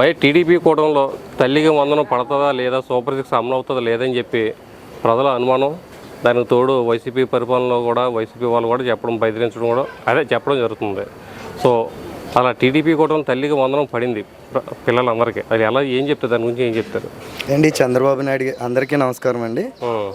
బయట టీడీపీ కూటమిలో తల్లికి వందనం పడుతుందా లేదా సూపర్ సిక్స్ అమలు అవుతుందా లేదని చెప్పి ప్రజల అనుమానం దానికి తోడు వైసీపీ పరిపాలనలో కూడా వైసీపీ వాళ్ళు కూడా చెప్పడం బెదిరించడం కూడా అదే చెప్పడం జరుగుతుంది. సో అలా టీడీపీ కూటమి తల్లికి వందనం పడింది పిల్లలందరికీ. అది ఎలా ఏం చెప్తారు? దాని గురించి ఏం చెప్తారు? అండి చంద్రబాబు నాయుడు అందరికీ నమస్కారం అండి.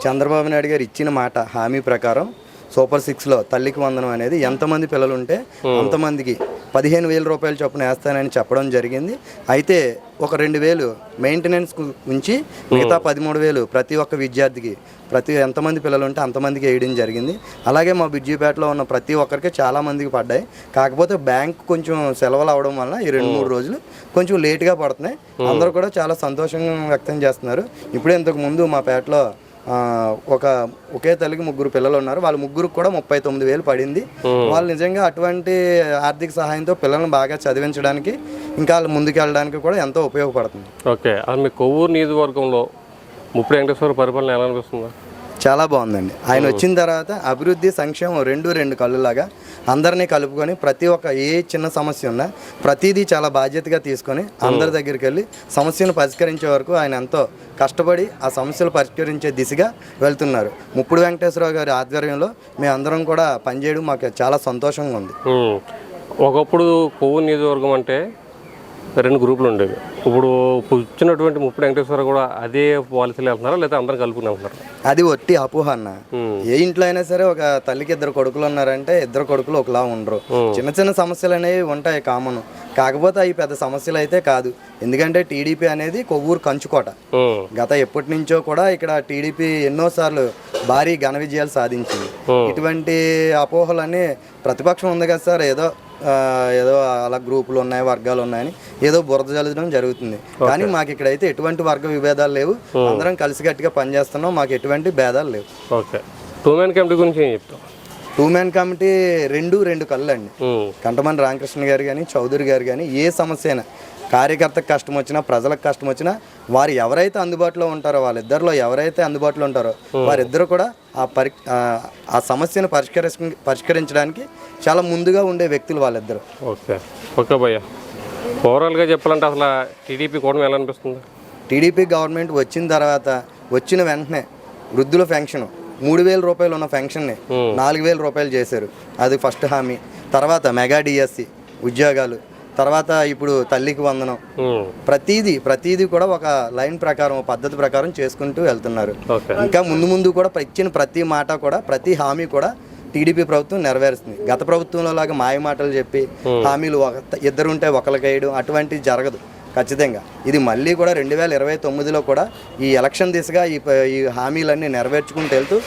చంద్రబాబు నాయుడు గారు ఇచ్చిన మాట హామీ ప్రకారం సూపర్ సిక్స్లో తల్లికి వందనం అనేది ఎంతమంది పిల్లలు ఉంటే అంతమందికి పదిహేను వేల రూపాయలు చొప్పున వేస్తానని చెప్పడం జరిగింది. అయితే ఒక రెండు వేలు మెయింటెనెన్స్ ఉంచి మిగతా పదమూడు వేలు ప్రతి ఒక్క విద్యార్థికి ప్రతి ఎంతమంది పిల్లలు ఉంటే అంతమందికి వేయడం జరిగింది. అలాగే మా బిజ్జీపేటలో ఉన్న ప్రతి ఒక్కరికి చాలా మందికి పడ్డాయి. కాకపోతే బ్యాంక్ కొంచెం సెలవులు అవడం వల్ల ఈ రెండు మూడు రోజులు కొంచెం లేట్గా పడుతున్నాయి. అందరూ కూడా చాలా సంతోషంగా వ్యక్తం చేస్తున్నారు. ఇప్పుడే ఇంతకు ముందు మా పేటలో ఒక ఒకే తల్లికి ముగ్గురు పిల్లలు ఉన్నారు. వాళ్ళ ముగ్గురికి కూడా ముప్పై తొమ్మిది వేలు పడింది. వాళ్ళు నిజంగా అటువంటి ఆర్థిక సహాయంతో పిల్లల్ని బాగా చదివించడానికి ఇంకా వాళ్ళు ముందుకు వెళ్ళడానికి కూడా ఎంతో ఉపయోగపడుతుంది. ఓకే. అది మీ కొవ్వూరు నియోజకవర్గంలో ముప్పుడు వెంకటేశ్వర పరిపాలన ఎలా అనిపిస్తుందా? చాలా బాగుందండి. ఆయన వచ్చిన తర్వాత అభివృద్ధి సంక్షేమం రెండు రెండు కళ్ళులాగా అందరినీ కలుపుకొని ప్రతి ఒక్క ఏ చిన్న సమస్య ఉన్నా ప్రతిదీ చాలా బాధ్యతగా తీసుకొని అందరి దగ్గరికి వెళ్ళి సమస్యను పరిష్కరించే వరకు ఆయన ఎంతో కష్టపడి ఆ సమస్యలు పరిష్కరించే దిశగా వెళ్తున్నారు. ముప్పుడు వెంకటేశ్వరరావు గారి ఆధ్వర్యంలో మేమందరం కూడా పనిచేయడం మాకు చాలా సంతోషంగా ఉంది. ఒకప్పుడు కొవ్వూరు నియోజకవర్గం అంటే రెండు గ్రూపులు ఉండేవి. ఇప్పుడు వచ్చినటువంటి ముప్పుడు వెంకటేశ్వర కూడా అదే పాలసీలు వెళ్తున్నారా? లేదా అందరం కలుపుకుని వెళ్తున్నారా అది ఒట్టి అపోహ అన్న. ఏ ఇంట్లో అయినా సరే ఒక తల్లికి ఇద్దరు కొడుకులు ఉన్నారంటే ఇద్దరు కొడుకులు ఒకలా ఉండరు. చిన్న చిన్న సమస్యలు అనేవి ఉంటాయి కామన్. కాకపోతే అవి పెద్ద సమస్యలు అయితే కాదు. ఎందుకంటే టీడీపీ అనేది కొవ్వూరు కంచుకోట. గత ఎప్పటి నుంచో కూడా ఇక్కడ టీడీపీ ఎన్నోసార్లు భారీ ఘన విజయాలు సాధించింది. ఇటువంటి అపోహలన్నీ ప్రతిపక్షం ఉంది కదా సార్. ఏదో ఏదో అలా గ్రూపులు ఉన్నాయి వర్గాలు ఉన్నాయని ఏదో బురద జల్లడం జరుగుతుంది. కానీ మాకు ఇక్కడైతే ఎటువంటి వర్గ విభేదాలు లేవు. అందరం కలిసికట్టుగా పనిచేస్తున్నాం మాకు ఎటువంటి భేదాలు లేవు. ఓకే. టూ మ్యాన్ కమిటీ గురించి ఏం చెప్తాం టూ మ్యాన్ కమిటీ రెండు రెండు కళ్ళు అండి. కంటమని రామకృష్ణ గారు కానీ చౌదరి గారు కానీ ఏ సమస్య అయినా కార్యకర్తకు కష్టం వచ్చినా ప్రజలకు కష్టం వచ్చినా వారు ఎవరైతే అందుబాటులో ఉంటారో వాళ్ళిద్దరిలో ఎవరైతే అందుబాటులో ఉంటారో వారిద్దరు కూడా ఆ పరి ఆ- సమస్యను పరిష్కరించ పరిష్కరించడానికి చాలా ముందుగా ఉండే వ్యక్తులు వాళ్ళిద్దరు. ఓకే. ఓకే భయ్య. ఓవరాల్గా చెప్పాలంటే అసలు టీడీపీ కూడా ఎలా అనిపిస్తుంది? టీడీపీ గవర్నమెంట్ వచ్చిన తర్వాత వచ్చిన వెంటనే వృద్ధుల పెన్షన్ మూడు వేల రూపాయలు ఉన్న పెన్షన్ని నాలుగు వేల రూపాయలు చేశారు. అది ఫస్ట్ హామీ. తర్వాత మెగా డిఎస్సి ఉద్యోగాలు తర్వాత ఇప్పుడు తల్లికి వందనం. ప్రతిదీ ప్రతిదీ కూడా ఒక లైన్ ప్రకారం పద్ధతి ప్రకారం చేసుకుంటూ వెళ్తున్నారు. ఇంకా ముందు ముందు కూడా ఇచ్చిన ప్రతి మాట కూడా ప్రతి హామీ కూడా టీడీపీ ప్రభుత్వం నెరవేరుస్తుంది. గత ప్రభుత్వంలో లాగా మాయ మాటలు చెప్పి హామీలు ఒక ఇద్దరు ఉంటే ఒకరికి వేయడం అటువంటిది జరగదు. ఖచ్చితంగా. ఇది మళ్ళీ కూడా రెండు వేల ఇరవై తొమ్మిదిలో కూడా ఈ ఎలక్షన్ దిశగా ఈ హామీలన్నీ నెరవేర్చుకుంటూ వెళ్తూ